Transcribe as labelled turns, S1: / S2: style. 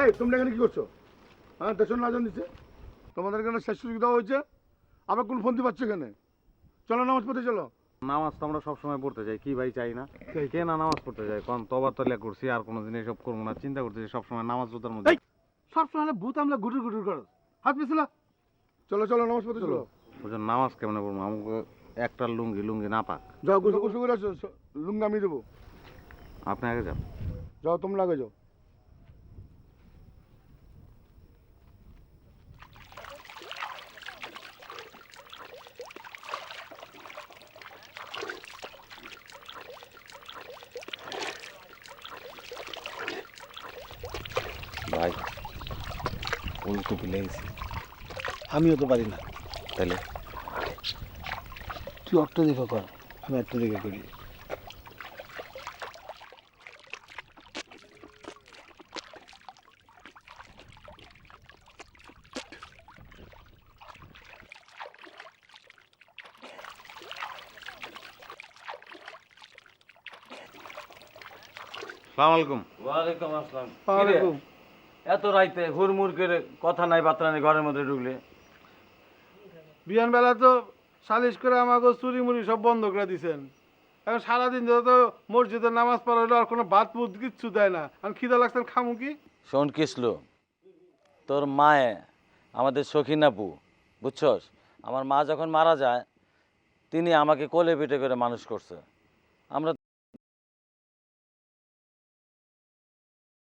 S1: এই তোমরা এখানে কি করছ? হ্যাঁ দেশের নাজন দিচ্ছে তোমাদের এখানে শেষ সুযোগ হয়েছে। আবার কোন ফোন পাচ্ছ এখানে? চলো নামাজ পড়তে চলো।
S2: নামাজ তো আমরা সবসময় পড়তে যাই কি ভাই চাই না? কে না নামাজ পড়তে যায়? কোন তবা তলিয়া করছি আর কোনো জিনিস সব করব না চিন্তা করতেছি সবসময় নামাজ জোতার মধ্যে!
S1: সবসময় ভূত আমলা গুটুর গুটুর করো। হাত পিছলা। চলো চলো নামাজ পড়তে চলো।
S2: বুঝছেন নামাজ কেমনে পড়ব? আমাকে একটা লুঙ্গি লুঙ্গি না পাক।
S1: যাও গোসল গোসল করে আসো লুঙ্গি আমি দেবো।
S2: আপনি আগে যান।
S1: যাও তোমরা আগে যাও।
S2: ভাই ফুল টুপি লেগেছি
S3: আমিও তো পারি না।
S2: তাহলে?
S3: তুই অট্ট দেখে কর আমি অট্ট দেখে করি।
S2: সালাম আলাইকুম।
S4: ওয়ালাইকুম আসসালাম।
S3: ওয়ালাইকুম।
S4: এত রাইতে হুড়মুড় করে কথা নাই বার্তা নাই ঘরের মধ্যে ঢুকলে।
S5: বিয়ান বেলা তো সালিশ করে আমাকে চুরি মুড়ি সব বন্ধ করে দিছেন। এখন সারাদিন ধরে তো মসজিদে নামাজ পড়া হলো আর কোনো বাদ বুদ কিচ্ছু দেয় না। আমি খিদা লাগছেন খামু কি?
S4: শোন কিসলো তোর মায়ে আমাদের সখিনাপু বুঝছস? আমার মা যখন মারা যায় তিনি আমাকে কোলে পিঠে করে মানুষ করছে। আমরা